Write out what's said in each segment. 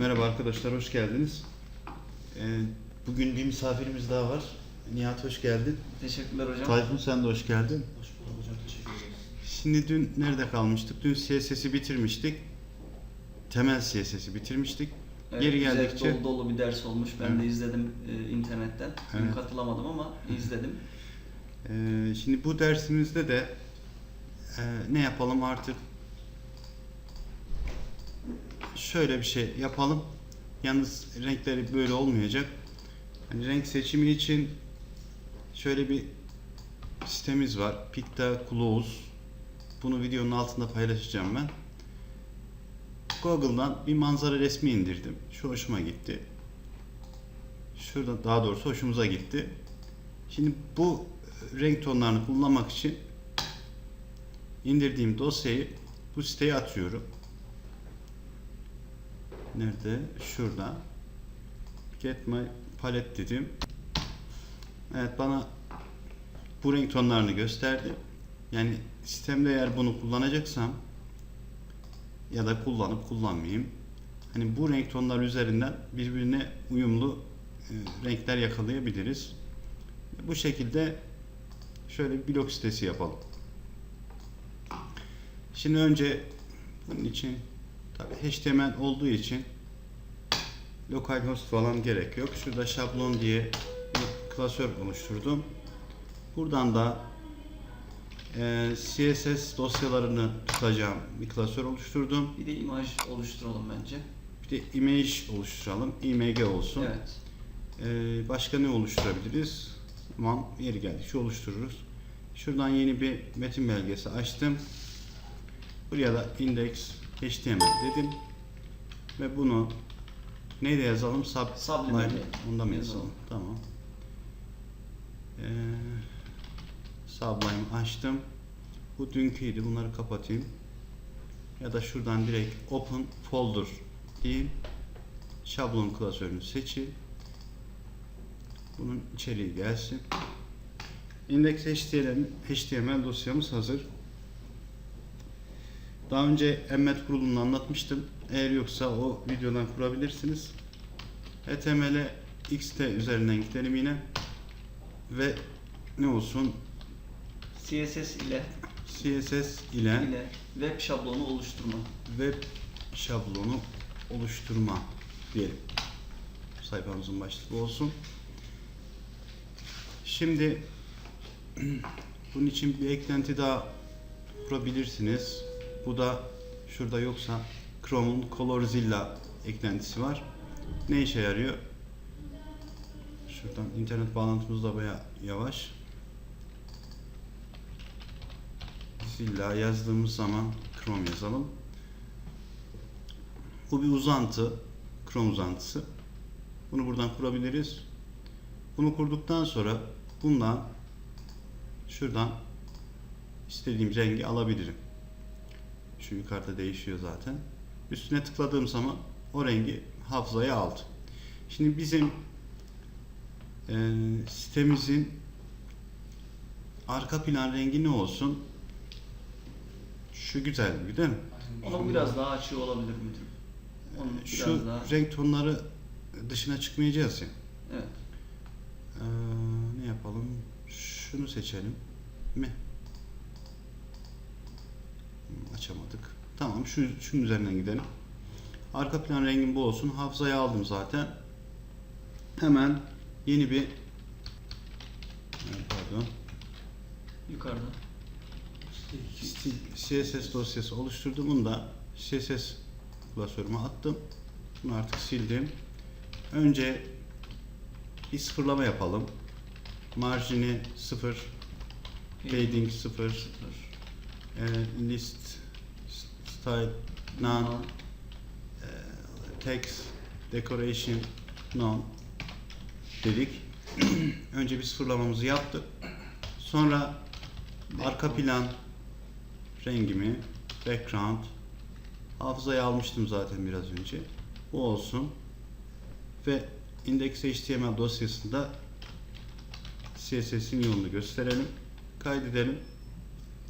Merhaba arkadaşlar, hoş geldiniz. Ee, bugün bir misafirimiz daha var. Nihat hoş geldin. Teşekkürler hocam. Tayfun sen de hoş geldin. Hoş bulduk hocam. Teşekkür ederiz. Şimdi dün nerede kalmıştık? Dün CSS'i bitirmiştik. Temel CSS'i bitirmiştik. Evet, Geri geldikçe dolu dolu bir ders olmuş. Ben Evet. de izledim e, internetten. Dün Evet. katılamadım ama izledim. Ee, şimdi bu dersimizde de e, ne yapalım artık? Şöyle bir şey yapalım. Yalnız renkleri böyle olmayacak. Hani renk seçimi için şöyle bir sitemiz var. Picta Close. Bunu videonun altında paylaşacağım ben. Google'dan bir manzara resmi indirdim. Şu hoşuma gitti. Şurada daha doğrusu hoşumuza gitti. Şimdi bu renk tonlarını kullanmak için indirdiğim dosyayı bu siteye atıyorum. Nerede? Şurada. Get my palette dedim. Evet bana bu renk tonlarını gösterdi. Yani sistemde eğer bunu kullanacaksam ya da kullanıp kullanmayayım. Hani bu renk tonlar üzerinden birbirine uyumlu e, renkler yakalayabiliriz. Bu şekilde şöyle bir blog sitesi yapalım. Şimdi önce bunun için tabi HTML olduğu için localhost falan gerek yok. Şurada şablon diye bir klasör oluşturdum. Buradan da e, CSS dosyalarını tutacağım bir klasör oluşturdum. Bir de imaj oluşturalım bence. Bir de image oluşturalım. img olsun. Evet. Ee, başka ne oluşturabiliriz? Tamam, yeri geldi. Şu oluştururuz. Şuradan yeni bir metin belgesi açtım. Buraya da index html dedim. Ve bunu neyle yazalım? Sub, Sublime Onda mı yazalım. Tamam. Ee, Sublime açtım. Bu dünküydü. Bunları kapatayım. Ya da şuradan direkt open folder diyeyim. Şablon klasörünü seçeyim. Bunun içeriği gelsin. Index HTML, HTML dosyamız hazır. Daha önce emmet kurulumunu anlatmıştım. Eğer yoksa o videodan kurabilirsiniz. HTML'e XT üzerinden gidelim yine. Ve ne olsun? CSS ile CSS ile ile web şablonu oluşturma. web şablonu oluşturma diyelim. Sayfamızın başlığı olsun. Şimdi bunun için bir eklenti daha kurabilirsiniz. Bu da şurada yoksa Chrome'un Colorzilla eklentisi var. Ne işe yarıyor? Şuradan internet bağlantımız da baya yavaş. Zilla yazdığımız zaman Chrome yazalım. Bu bir uzantı. Chrome uzantısı. Bunu buradan kurabiliriz. Bunu kurduktan sonra bundan şuradan istediğim rengi alabilirim. Şu yukarıda değişiyor zaten. Üstüne tıkladığım zaman o rengi hafızaya aldı. Şimdi bizim eee, sitemizin arka plan rengi ne olsun? Şu güzel değil mi? Onun biraz daha açığı olabilir müdürüm. Onun biraz Şu daha renk tonları dışına çıkmayacağız ya. evet. Ee, ne yapalım? Şunu seçelim mi? Açamadık. Tamam, şu şunun üzerinden gidelim. Arka plan rengim bu olsun. Hafızaya aldım zaten. Hemen yeni bir pardon. Yukarıda. CSS dosyası oluşturdum. Bunu da CSS klasörüme attım. Bunu artık sildim. Önce bir sıfırlama yapalım. Marjini 0, padding 0, Sıfır. e, list style none, e, text decoration none dedik. Önce bir sıfırlamamızı yaptık. Sonra arka plan rengimi background hafızaya almıştım zaten biraz önce. Bu olsun. Ve index.html dosyasında CSS'in yolunu gösterelim. Kaydedelim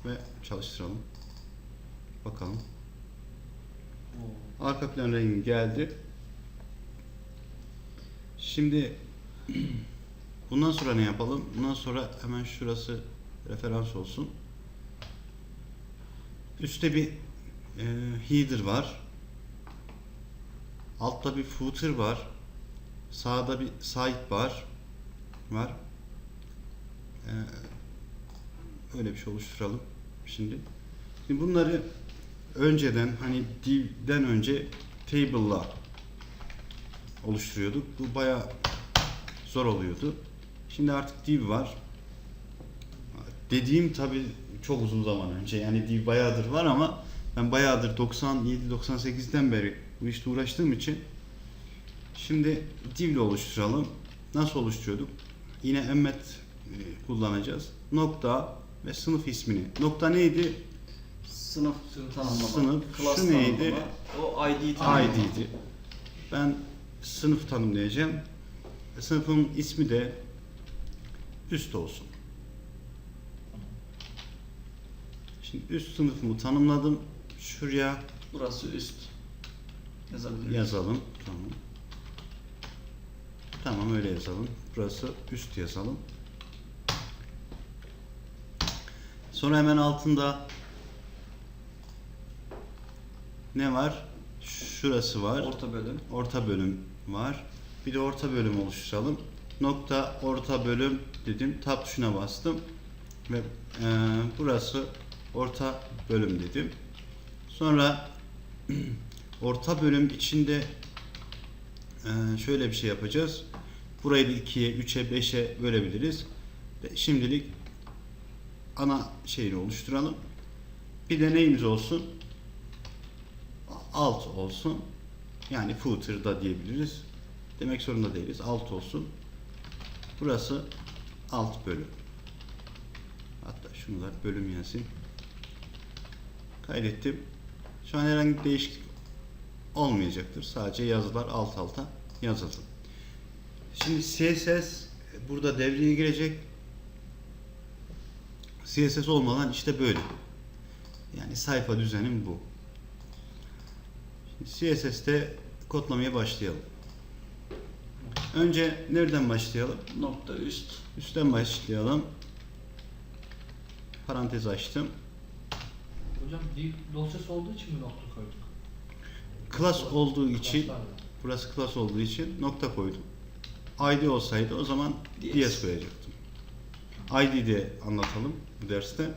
ve çalıştıralım. Bakalım. Arka plan rengi geldi. Şimdi bundan sonra ne yapalım? Bundan sonra hemen şurası referans olsun. Üstte bir e, header var. Altta bir footer var. Sağda bir sidebar var. Ee, öyle bir şey oluşturalım şimdi. Şimdi bunları önceden hani div'den önce table'la oluşturuyorduk. Bu bayağı zor oluyordu. Şimdi artık div var. Dediğim tabi çok uzun zaman önce. Yani div bayağıdır var ama ben bayağıdır 97-98'den beri bu işte uğraştığım için şimdi div ile oluşturalım. Nasıl oluşturuyorduk? Yine emmet e, kullanacağız. Nokta ve sınıf ismini. Nokta neydi? Sınıf tanımlama. Sınıf, class şu neydi? tanımlama, O ID tanımlama. ID'di. Ben sınıf tanımlayacağım. Sınıfın ismi de üst olsun. Şimdi üst sınıfımı tanımladım. Şuraya Burası üst. Yazabiliriz. yazalım. Tamam. Tamam öyle yazalım. Burası üst yazalım. Sonra hemen altında ne var? Şurası var. Orta bölüm. orta bölüm var. Bir de orta bölüm oluşturalım. Nokta orta bölüm dedim. Tab tuşuna bastım. Ve e, burası orta bölüm dedim. Sonra orta bölüm içinde e, şöyle bir şey yapacağız. Burayı da 2'ye, 3'e, 5'e bölebiliriz. Şimdilik ana şeyini oluşturalım. Bir de neyimiz olsun? Alt olsun. Yani footer da diyebiliriz. Demek zorunda değiliz. Alt olsun. Burası alt bölüm. Hatta şunu bölüm yazayım. Kaydettim. Şu an herhangi bir değişiklik olmayacaktır. Sadece yazılar alt alta yazıldı. Şimdi CSS burada devreye girecek. CSS olmadan işte böyle. Yani sayfa düzenim bu. CSS'te kodlamaya başlayalım. Önce nereden başlayalım? Nokta üst. Üstten başlayalım. Parantez açtım. Hocam dosyası olduğu için mi nokta koyduk? Class olduğu için, Class'larla. burası class olduğu için nokta koydum. ID olsaydı o zaman DS. DS koyacaktım. ID de anlatalım bu derste.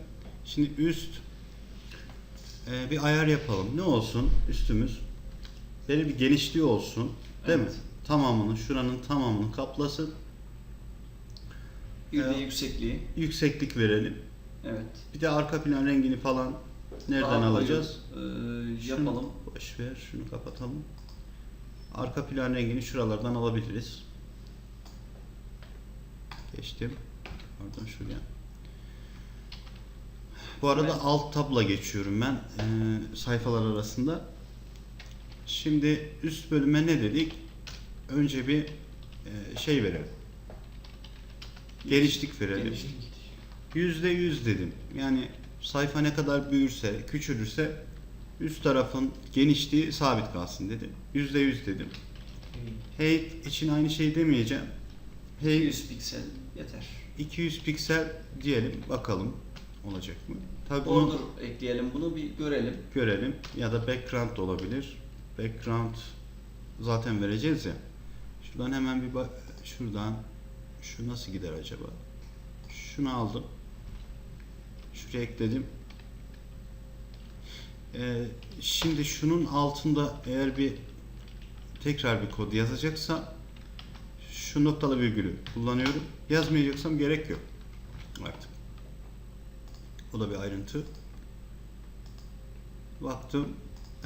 Şimdi üst e, bir ayar yapalım. Ne olsun üstümüz? Böyle bir genişliği olsun. Değil Evet. mi? Tamamını, şuranın tamamını kaplasın. Bir de Evet. yüksekliği. Yükseklik verelim. Evet. Bir de arka plan rengini falan nereden Daha alacağız? koyu, e, Şunu yapalım. Boş ver, şunu kapatalım. Arka plan rengini şuralardan alabiliriz. Geçtim. Oradan şuraya. Bu arada Evet. alt tabla geçiyorum ben eee, sayfalar arasında. Şimdi üst bölüme ne dedik? Önce bir eee, şey verelim. Genişlik verelim. Yüzde yüz dedim. Yani sayfa ne kadar büyürse, küçülürse üst tarafın genişliği sabit kalsın dedim. Yüzde yüz dedim. Height için aynı şey demeyeceğim. Height 100 piksel yeter. 200 piksel diyelim. Bakalım olacak mı? Tabii bunu Border ekleyelim bunu bir görelim. görelim. Ya da background da olabilir. Background zaten vereceğiz ya. Şuradan hemen bir bak. Şuradan şu nasıl gider acaba? Şunu aldım. Şuraya ekledim. Ee, şimdi şunun altında eğer bir tekrar bir kod yazacaksa şu noktalı virgülü kullanıyorum. Yazmayacaksam gerek yok. Artık. O da bir ayrıntı. Baktım.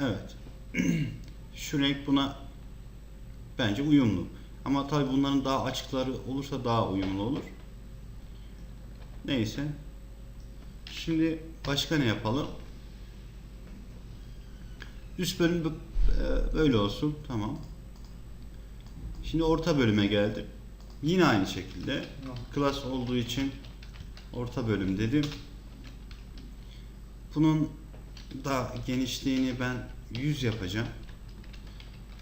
Evet. Şu renk buna bence uyumlu. Ama tabii bunların daha açıkları olursa daha uyumlu olur. Neyse. Şimdi başka ne yapalım? Üst bölüm e, böyle olsun. Tamam. Şimdi orta bölüme geldim. Yine aynı şekilde. Class olduğu için orta bölüm dedim. Bunun da genişliğini ben 100 yapacağım.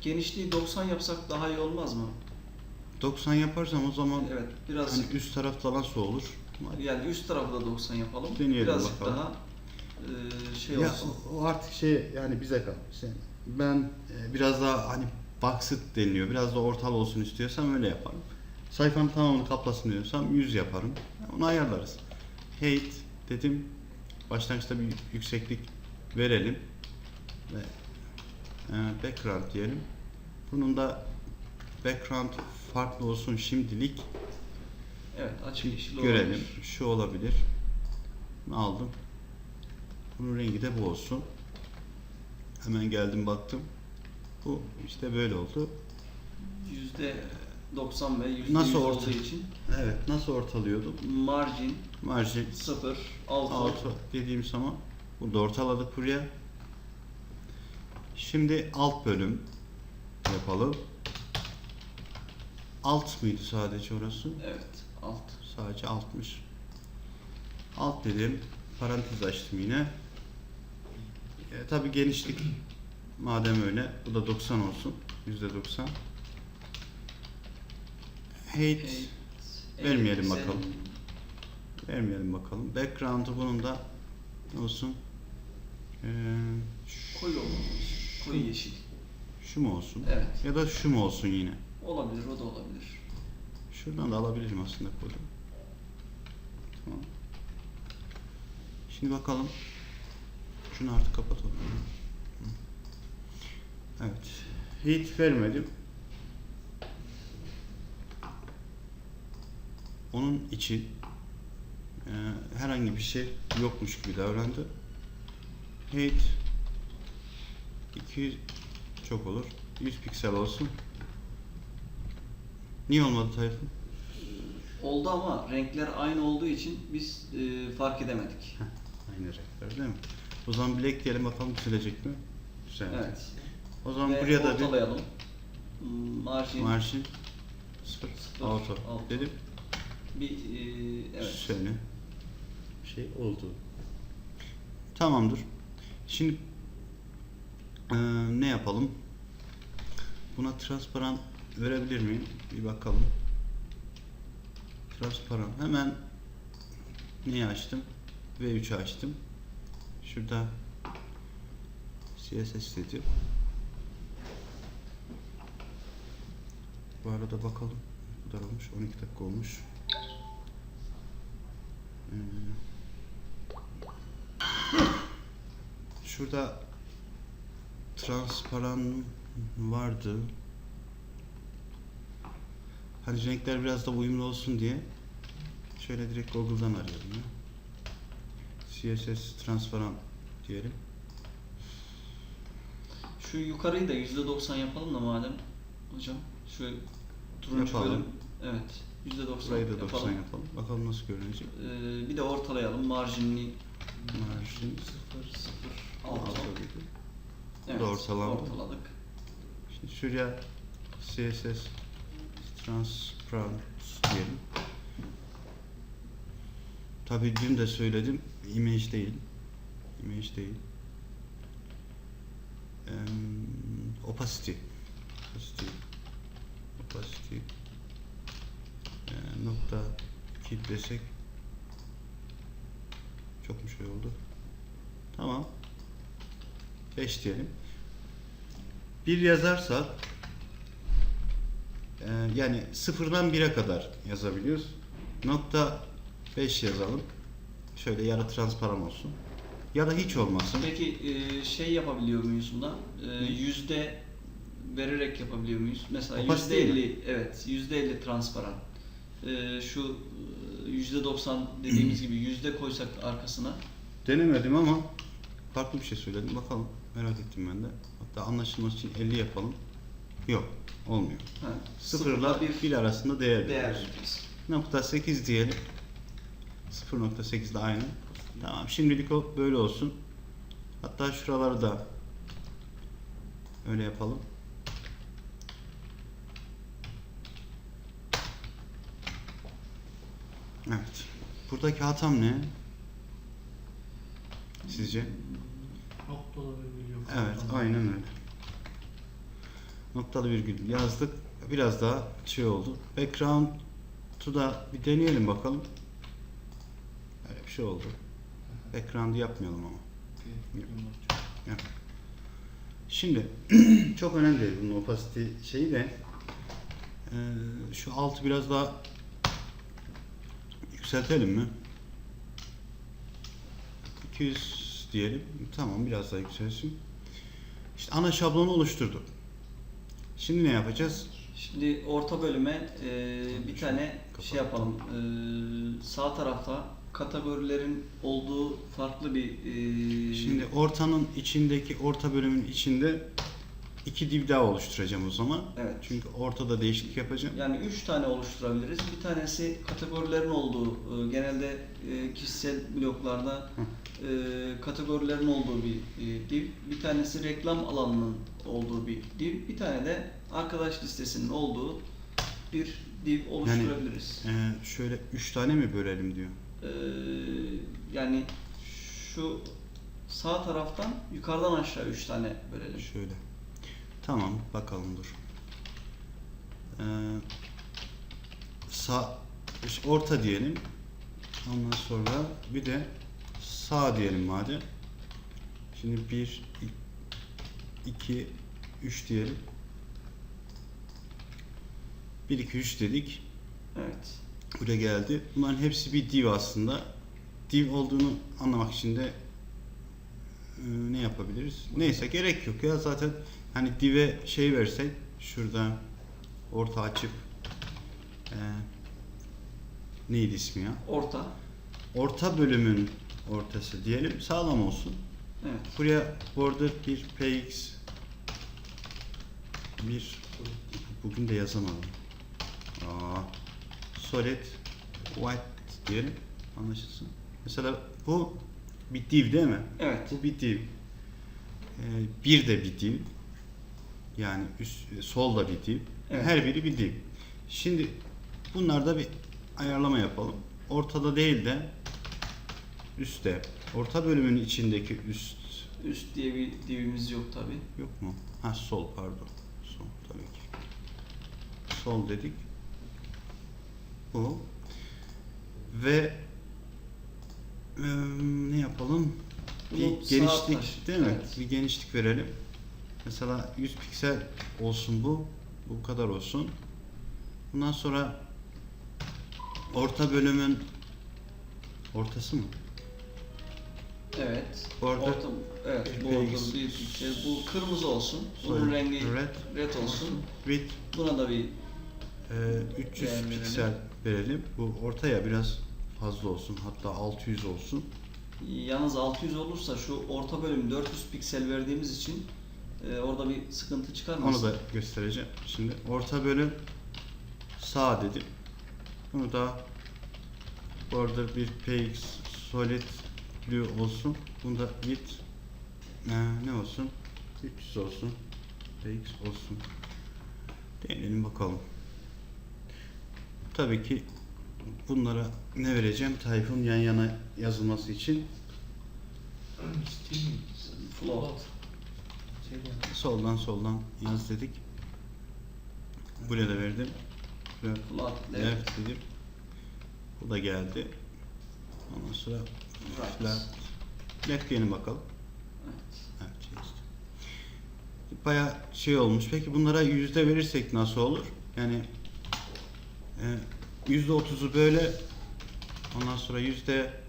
Genişliği 90 yapsak daha iyi olmaz mı? 90 yaparsam o zaman Evet biraz hani üst tarafta nasıl olur? yani üst tarafı da 90 yapalım. Deneyelim Birazcık bakalım. daha e, şey ya olsun. o- o artık şey yani bize kalmış. Yani ben e, biraz daha hani baksıt deniliyor. Biraz da ortal olsun istiyorsam öyle yaparım. Sayfanın tamamını kaplasın diyorsam 100 yaparım. Onu ayarlarız. Height dedim. Başlangıçta bir yükseklik verelim. Ve background diyelim. Bunun da background farklı olsun şimdilik. Evet açık yeşil Görelim. olabilir. Şu olabilir. Bunu aldım. Bunun rengi de bu olsun. Hemen geldim baktım. Bu işte böyle oldu. Yüzde 90 ve yüzde Nasıl 100 orta- olduğu için Evet. Nasıl ortalıyordum? margin Marjin 0, 6, altı dediğim zaman burada ortaladık buraya. Şimdi alt bölüm yapalım. Alt mıydı sadece orası? evet alt. Sadece altmış. Alt dedim. Parantez açtım yine. E, tabii genişlik madem öyle bu da 90 olsun. Yüzde 90. Height Evet. Vermeyelim bakalım. vermeyelim bakalım. Background'u bunun da olsun? Ee, Koyu Koyu yeşil. şu mu olsun? Evet. Ya da şu mu olsun yine? Olabilir o da olabilir. Şuradan da alabilirim aslında kodu. Tamam. Şimdi bakalım. Şunu artık kapatalım. Hı. Evet. Hiç vermedim. Onun için e, herhangi bir şey yokmuş gibi davrandı. Height 200 çok olur. 100 piksel olsun. Niye olmadı Tayfun? Oldu ama renkler aynı olduğu için biz e, fark edemedik. Heh, aynı renkler değil mi? O zaman black diyelim bakalım düzelecek mi? Güzel. Evet. O zaman Ve buraya da bir ortalayalım. Hmm, Margin marjin 0 Sıfır, auto auto. dedim. bir e, evet. Şöyle şey oldu. Tamamdır. Şimdi eee, ne yapalım? Buna transparan verebilir miyim? Bir bakalım. Transparan. Hemen neyi açtım? V3'ü açtım. Şurada CSS dedi. Bu arada bakalım. Bu kadar olmuş. 12 dakika olmuş. Ee, Şurada transparan vardı. Hani renkler biraz da uyumlu olsun diye şöyle direkt Google'dan arıyorum ya. CSS transparan diyelim. Şu yukarıyı da %90 yapalım da madem hocam. Şu turuncu Yapalım. bölüm. Evet. %90 Burayı da 90 yapalım. yapalım. Bakalım nasıl görünecek. Ee, bir de ortalayalım. Marjinli Marjin 0, 0, altı 6. dedi. Evet, ortalandı. Ortaladık. Şimdi şuraya CSS transparent diyelim. Tabii dün de söyledim. Image değil. Image değil. Em, opacity. Opacity. Opacity. Ee, nokta 2 desek çok mu şey oldu? Tamam. 5 diyelim. Bir yazarsak e, yani sıfırdan 1'e kadar yazabiliyoruz. Nokta 5 yazalım. Şöyle yarı transparan olsun. Ya da hiç olmasın. Peki e, şey yapabiliyor muyuz buna? E, yüzde vererek yapabiliyor muyuz? Mesela yüzde elli, evet yüzde elli transparan. Şu yüzde doksan dediğimiz gibi yüzde koysak arkasına Denemedim ama farklı bir şey söyledim. Bakalım. Merak ettim ben de. Hatta anlaşılması için 50 yapalım. Yok. Olmuyor. ha, Sıfırla bir 1 arasında değer değer veriyoruz. vereceğiz. Nokta 8 diyelim. 0.8 de aynı. Tamam şimdilik o böyle olsun. Hatta şuraları da öyle yapalım. Evet. Buradaki hatam ne? Sizce? Noktalı virgül yok. Evet, aynen öyle. Noktalı virgül yazdık. biraz daha şey oldu. Background'u da bir deneyelim bakalım. Öyle bir şey oldu. Background'u yapmayalım ama. Şimdi çok önemli değil bunun opacity şeyi de eee, şu altı biraz daha yükseltelim mi? 200 diyelim. Tamam biraz daha yükselsin. İşte ana şablonu oluşturduk. Şimdi ne yapacağız? Şimdi orta bölüme e, bir tane Kapat. şey yapalım. E, sağ tarafta kategorilerin olduğu farklı bir e, Şimdi ortanın içindeki orta bölümün içinde iki div daha oluşturacağım o zaman. Evet. Çünkü ortada değişiklik yapacağım. Yani üç tane oluşturabiliriz. Bir tanesi kategorilerin olduğu, e, genelde e, kişisel bloklarda e, kategorilerin olduğu bir e, div. Bir tanesi reklam alanının olduğu bir div. Bir tane de arkadaş listesinin olduğu bir div oluşturabiliriz. Ee, şöyle üç tane mi bölelim diyor. E, yani şu sağ taraftan yukarıdan aşağı üç tane bölelim. Şöyle. Tamam bakalım dur. Ee, sağ işte orta diyelim. Ondan sonra bir de sağ diyelim madem. Şimdi bir, iki, üç diyelim. Bir, iki, üç dedik. Evet. Buraya geldi. Bunların hepsi bir div aslında. Div olduğunu anlamak için de e, ne yapabiliriz? Neyse gerek yok ya zaten hani div'e şey versek şurada orta açıp e, neydi ismi ya? Orta. Orta bölümün ortası diyelim sağlam olsun. Evet. Buraya border bir px bir bugün de yazamadım. Aa, solid white diyelim anlaşılsın. Mesela bu bir div değil mi? Evet. Bu bir div. Ee, bir de bir div. Yani üst, sol da bir div. Evet. Her biri bir div. Şimdi bunlarda bir ayarlama yapalım. Ortada değil de üstte. Orta bölümün içindeki üst Üst diye bir divimiz yok tabi. Yok mu? Ha sol pardon. Sol tabii ki. Sol dedik. Bu. Ve eee, ne yapalım? Bunu Bir genişlik taş- değil mi? evet. Bir genişlik verelim. Mesela 100 piksel olsun bu. Bu kadar olsun. Bundan sonra orta bölümün ortası mı? Evet. Border- Orta, evet. Border px. bir piksel. Bu kırmızı olsun. Bunun Sorry, rengi red. red, olsun. Width Buna da bir Ee, 300 Değer verelim. piksel verelim. Bu ortaya biraz fazla olsun. Hatta 600 olsun. yalnız 600 olursa şu orta bölüm 400 piksel verdiğimiz için e, orada bir sıkıntı çıkarmaz. Onu da göstereceğim. Şimdi orta bölüm sağ dedim. Bunu da border bir px solid blue olsun. Bunda width ee, ne olsun? 300 olsun. px olsun. Deneyelim bakalım. Tabii ki bunlara ne vereceğim? Tayfun yan yana yazılması için? Float. Şey soldan soldan yaz dedik. Buraya da verdim. Flat left. left dedim. Bu da geldi. Ondan sonra Right. left. Left diyelim bakalım. Evet. Evet, şey işte. Baya şey olmuş. Peki bunlara yüzde verirsek nasıl olur? Yani e, yüzde otuzu böyle ondan sonra yüzde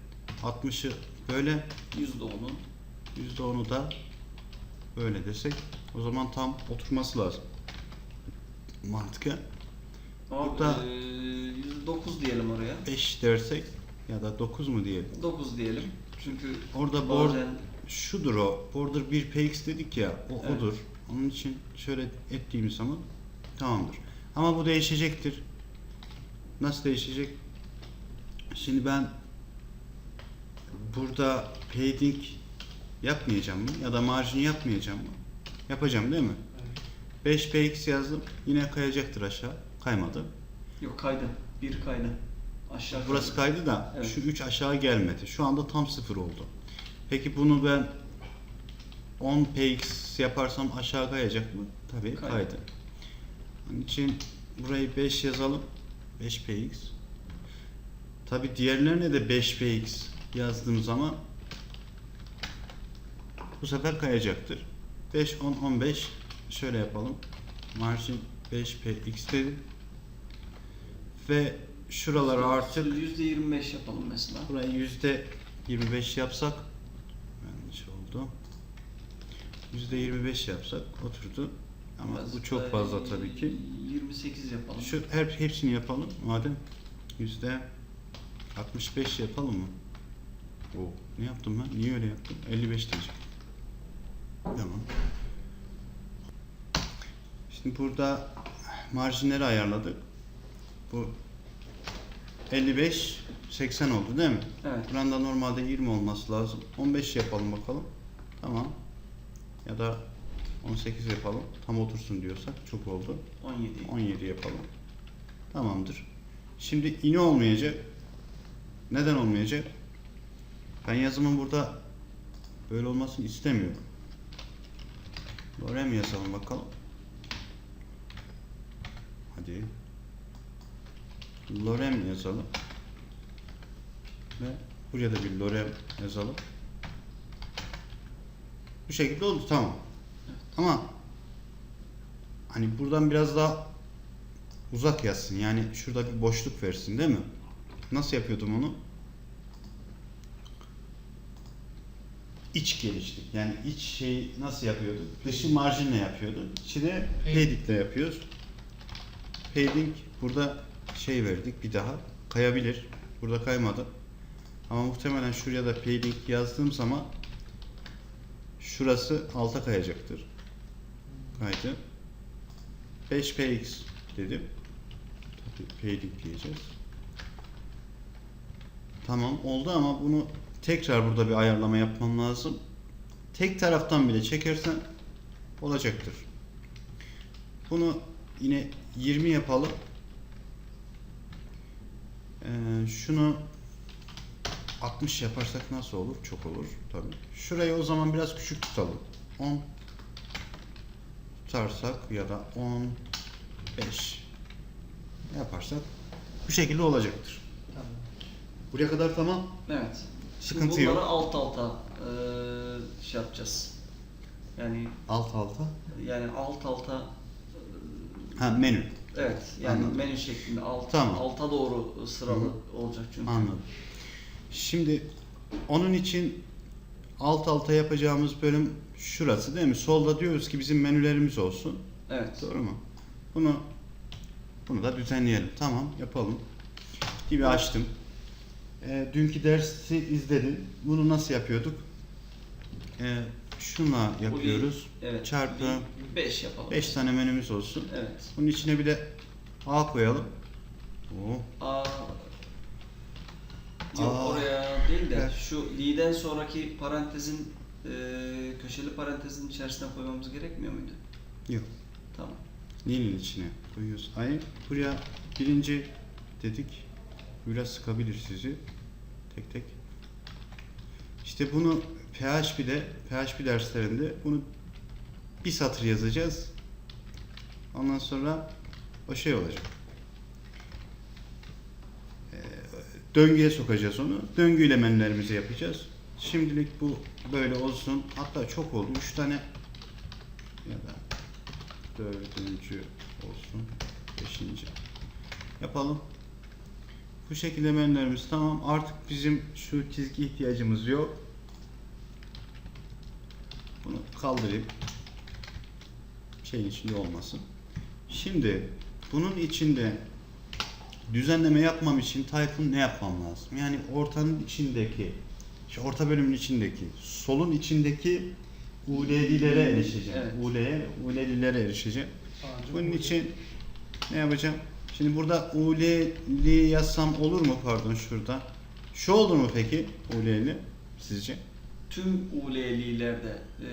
altmışı böyle %10'u. yüzde onu da böyle desek o zaman tam oturması lazım. Mantıken. Ama Burada- e, %9 diyelim oraya. 5 dersek ya da 9 mu diyelim. 9 diyelim. Çünkü Orada board bazen şudur o. Border 1 px dedik ya. O Evet. odur. Onun için şöyle ettiğimiz zaman tamamdır. Ama bu değişecektir. Nasıl değişecek? Şimdi ben burada padding yapmayacağım mı? Ya da margin yapmayacağım mı? Yapacağım değil mi? Evet. 5px yazdım. Yine kayacaktır aşağı. Kaymadı. yok kaydı. Bir kaydı. Aşağı Burası kaydı da Evet. şu 3 aşağı gelmedi. Şu anda tam sıfır oldu. Peki bunu ben 10 px yaparsam aşağı kayacak mı? Tabii Kaydı. kaydı. Onun için burayı 5 yazalım. 5px. Tabi diğerlerine de 5px yazdığım zaman bu sefer kayacaktır. 5, 10, 15 şöyle yapalım. Margin 5px dedim. Ve şuraları artık %25 yapalım mesela. burayı yüzde 25 yapsak yanlış oldu. Yüzde 25 yapsak oturdu. Ama Biraz bu çok fazla tabii ki. 28 yapalım. Şu her hepsini yapalım madem. Yüzde 65 yapalım mı? Oo, ne yaptım ben? Niye öyle yaptım? 55 diyeceğim. Tamam. Şimdi burada marjinleri ayarladık. Bu 55 80 oldu değil mi? Evet. Buranda normalde 20 olması lazım. 15 yapalım bakalım. Tamam. Ya da 18 yapalım. Tam otursun diyorsak çok oldu. 17. 17 yapalım. Tamamdır. Şimdi ini olmayacak. Neden olmayacak? Ben yazımın burada böyle olmasını istemiyorum. Lorem yazalım bakalım. Hadi. Lorem yazalım. Ve buraya da bir lorem yazalım. Bu şekilde oldu tamam. Ama hani buradan biraz daha uzak yazsın. Yani şurada bir boşluk versin değil mi? Nasıl yapıyordum onu? İç geliştik. Yani iç şeyi nasıl yapıyorduk? Dışı marjinle yapıyorduk. İçi de padding'le yapıyoruz. Padding burada şey verdik bir daha. Kayabilir. Burada kaymadı. Ama muhtemelen şuraya da padding yazdığım zaman şurası alta kayacaktır. Kaydı. 5px dedim. Tabii padding diyeceğiz. Tamam oldu ama bunu tekrar burada bir ayarlama yapmam lazım. Tek taraftan bile çekersen olacaktır. Bunu yine 20 yapalım. Ee, şunu 60 yaparsak nasıl olur? Çok olur tabii. Şurayı o zaman biraz küçük tutalım. 10 tutarsak ya da 15 yaparsak bu şekilde olacaktır. Tamam. Buraya kadar tamam. Evet. Şimdi Sıkıntı bunları yok. alt alta eee, şey yapacağız. Yani Alt alta. yani alt alta Ha menü. evet yani Anladım. menü şeklinde alt Tamam. alta doğru sıralı olacak çünkü. Anladım. Şimdi onun için alt alta yapacağımız bölüm şurası değil mi? Solda diyoruz ki bizim menülerimiz olsun. Evet. Doğru mu? Bunu bunu da düzenleyelim. Tamam, yapalım. Gibi açtım. Ee, dünkü dersi izledin. Bunu nasıl yapıyorduk? Ee, şunla yapıyoruz. Evet. Çarpı 5 yapalım. 5 tane menümüz olsun. Evet. Bunun içine bir de A koyalım. Oo. A Yok Aa. oraya değil de Evet. şu li'den sonraki parantezin eee, köşeli parantezin içerisine koymamız gerekmiyor muydu? Yok. Tamam. Neyinin içine koyuyoruz? Ay buraya birinci dedik. Biraz sıkabilir sizi. Tek tek. İşte bunu PHP'de, PHP derslerinde bunu bir satır yazacağız. Ondan sonra o şey olacak. Ee, döngüye sokacağız onu. Döngü elementlerimizi yapacağız. Şimdilik bu böyle olsun. Hatta çok oldu. Üç tane ya da dördüncü olsun. Beşinci. Yapalım. Bu şekilde menülerimiz tamam. Artık bizim şu çizgi ihtiyacımız yok. Bunu kaldırayım. Şeyin içinde olmasın. Şimdi bunun içinde düzenleme yapmam için Tayfun ne yapmam lazım? Yani ortanın içindeki, şu orta bölümün içindeki, solun içindeki UL'lilere erişeceğim. Evet. UL'ye, UL'lilere erişeceğim. Bunun bu- için ne yapacağım? Şimdi burada UL'li yazsam olur mu? Pardon şurada. Şu olur mu peki UL'li sizce? Tüm UL'lilerde eee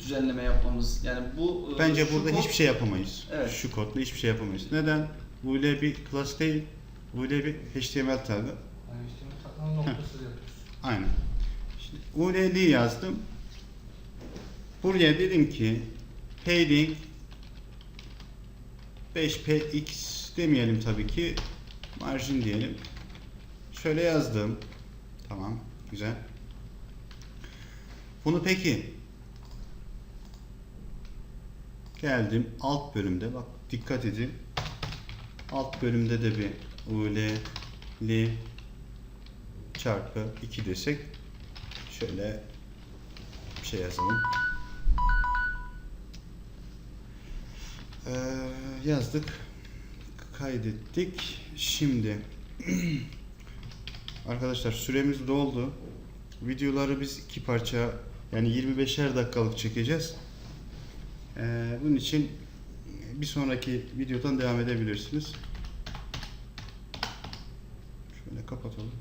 düzenleme yapmamız yani bu eee, Bence şu burada kod- hiçbir şey yapamayız. Evet. Şu kodla hiçbir şey yapamayız. Neden? UL bir class değil. UL bir HTML tagı. Yani işte takmanın noktasız yapıyoruz. Aynen. Şimdi UL'li yazdım. Buraya dedim ki padding 5px demeyelim tabii ki. Marjin diyelim. Şöyle yazdım. Tamam. Güzel. Bunu peki geldim alt bölümde bak dikkat edin. Alt bölümde de bir ul li çarpı 2 desek şöyle bir şey yazalım. Ee, yazdık. Kaydettik. Şimdi arkadaşlar süremiz doldu. Videoları biz iki parça yani 25'er dakikalık çekeceğiz. Ee, bunun için bir sonraki videodan devam edebilirsiniz. Şöyle kapatalım.